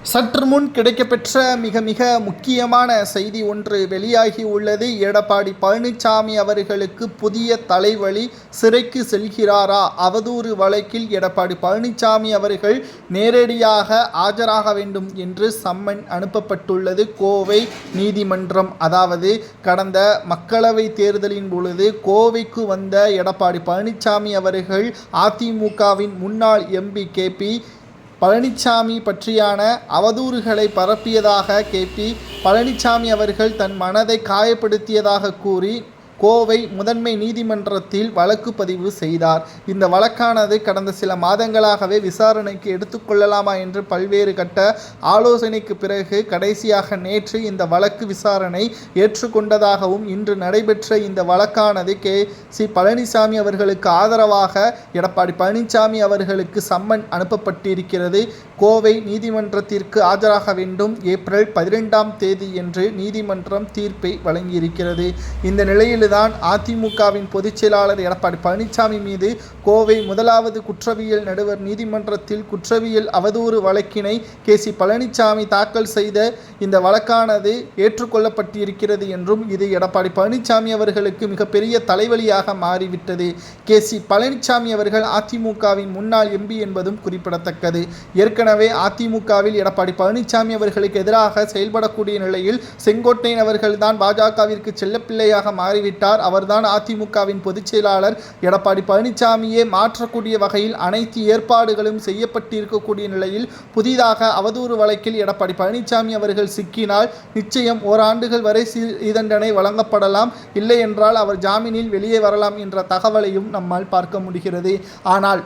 சற்று முன் கிடைக்கப்பெற்ற மிக மிக முக்கியமான செய்தி ஒன்று வெளியாகி உள்ளது. எடப்பாடி பழனிசாமி அவர்களுக்கு புதிய தலைவலி சிறைக்கு செல்கிறாரா? அவதூறு வழக்கில் எடப்பாடி பழனிசாமி அவர்கள் நேரடியாக ஆஜராக வேண்டும் என்று சம்மன் அனுப்பப்பட்டுள்ளது. கோவை நீதிமன்றம் அதாவது கடந்த மக்களவை தேர்தலின் பொழுது கோவைக்கு வந்த எடப்பாடி பழனிசாமி அவர்கள் அதிமுகவின் முன்னாள் எம்பி கேபி பழனிசாமி பற்றியான அவதூறுகளை பரப்பியதாக கேபி பழனிசாமி அவர்கள் தன் மனதை காயப்படுத்தியதாக கூறி கோவை முதன்மை நீதிமன்றத்தில் வழக்கு பதிவு செய்தார். இந்த வழக்கானது கடந்த சில மாதங்களாகவே விசாரணைக்கு எடுத்துக்கொள்ளலாமா என்று பல்வேறு கட்ட ஆலோசனைக்கு பிறகு கடைசியாக நேற்று இந்த வழக்கு விசாரணை ஏற்றுக்கொண்டதாகவும் இன்று நடைபெற்ற இந்த வழக்கானது கே. சி. பழனிசாமி அவர்களுக்கு ஆதரவாக எடப்பாடி பழனிசாமி அவர்களுக்கு சம்மன் அனுப்பப்பட்டிருக்கிறது. கோவை நீதிமன்றத்திற்கு ஆஜராக வேண்டும் ஏப்ரல் பதினெண்டாம் தேதி என்று நீதிமன்றம் தீர்ப்பை வழங்கியிருக்கிறது. இந்த நிலையில்தான் அதிமுகவின் பொதுச் செயலாளர் எடப்பாடி பழனிசாமி மீது கோவை முதலாவது குற்றவியல் நடுவர் நீதிமன்றத்தில் குற்றவியல் அவதூறு வழக்கினை கே. சி. பழனிசாமி தாக்கல் செய்த இந்த வழக்கானது ஏற்றுக்கொள்ளப்பட்டிருக்கிறது என்றும் இது எடப்பாடி பழனிசாமி அவர்களுக்கு மிகப்பெரிய தலைவலியாக மாறிவிட்டது. கே. சி. பழனிசாமி அவர்கள் அதிமுகவின் முன்னாள் எம்பி என்பதும் குறிப்பிடத்தக்கது. ஏற்கனவே அதிமுகவில் எடப்பாடி பழனிசாமி அவர்களுக்கு எதிராக செயல்படக்கூடிய நிலையில் செங்கோட்டையன் அவர்கள்தான் பாஜகவிற்கு செல்லப்பிள்ளையாக மாறிவிட்டார். அவர்தான் அதிமுகவின் பொதுச் செயலாளர். எடப்பாடி பழனிசாமியே மாற்றக்கூடிய வகையில் அனைத்து ஏற்பாடுகளும் செய்யப்பட்டிருக்கக்கூடிய நிலையில் புதிதாக அவதூறு வழக்கில் எடப்பாடி பழனிசாமி அவர்கள் சிக்கினால் நிச்சயம் ஓராண்டுகள் வரை சீதண்டனை தண்டனை வழங்கப்படலாம். இல்லை என்றால் அவர் ஜாமீனில் வெளியே வரலாம் என்ற தகவலையும் நம்மால் பார்க்க முடிகிறது. ஆனால்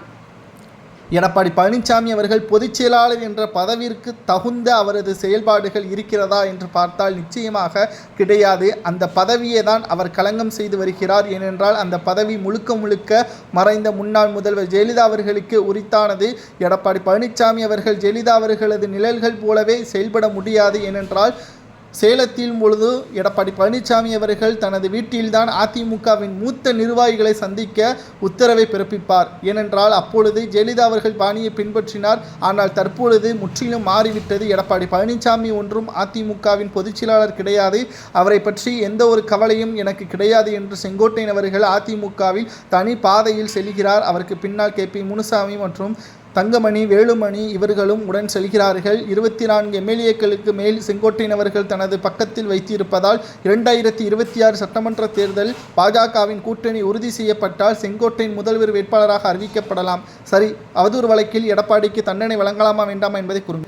எடப்பாடி பழனிசாமி அவர்கள் பொதுச் செயலாளர் என்ற பதவிற்கு தகுந்த அவரது செயல்பாடுகள் இருக்கிறதா என்று பார்த்தால் நிச்சயமாக கிடையாது. அந்த பதவியை தான் அவர் களங்கம் செய்து வருகிறார். ஏனென்றால் அந்த பதவி முழுக்க முழுக்க மறைந்த முன்னாள் முதல்வர் ஜெயலலிதா அவர்களுக்கு உரித்தானது. எடப்பாடி பழனிசாமி அவர்கள் ஜெயலலிதா அவர்களது நிழல்கள் போலவே செயல்பட முடியாது. ஏனென்றால் சேலத்தில் பொழுது எடப்பாடி பழனிசாமி அவர்கள் தனது வீட்டில்தான் அதிமுகவின் மூத்த நிர்வாகிகளை சந்திக்க உத்தரவை பிறப்பிப்பார். ஏனென்றால் அப்பொழுது ஜெயலலிதா அவர்கள் பாணியை பின்பற்றினார். ஆனால் தற்பொழுது முற்றிலும் மாறிவிட்டது எடப்பாடி பழனிசாமி ஒன்றும் அதிமுகவின் பொதுச்செயலாளர் கிடையாது. அவரை பற்றி எந்த ஒரு கவலையும் எனக்கு கிடையாது என்று செங்கோட்டையன் அவர்கள் அதிமுகவில் தனி பாதையில் செல்கிறார். அவருக்கு பின்னால் கே. பி. முனுசாமி மற்றும் தங்கமணி வேலுமணி இவர்களும் உடன் செல்கிறார்கள். இருபத்தி நான்கு எம்எல்ஏக்களுக்கு மேல் செங்கோட்டையினவர்கள் தனது பக்கத்தில் வைத்திருப்பதால் இரண்டாயிரத்தி இருபத்தி ஆறு சட்டமன்ற தேர்தல் பாஜகவின் கூட்டணி உறுதி செய்யப்பட்டால் செங்கோட்டையின் முதல்வர் வேட்பாளராக அறிவிக்கப்படலாம். சரி அவதூறு வழக்கில் எடப்பாடிக்கு தண்டனை வழங்கலாமா வேண்டாமா என்பதை குறும்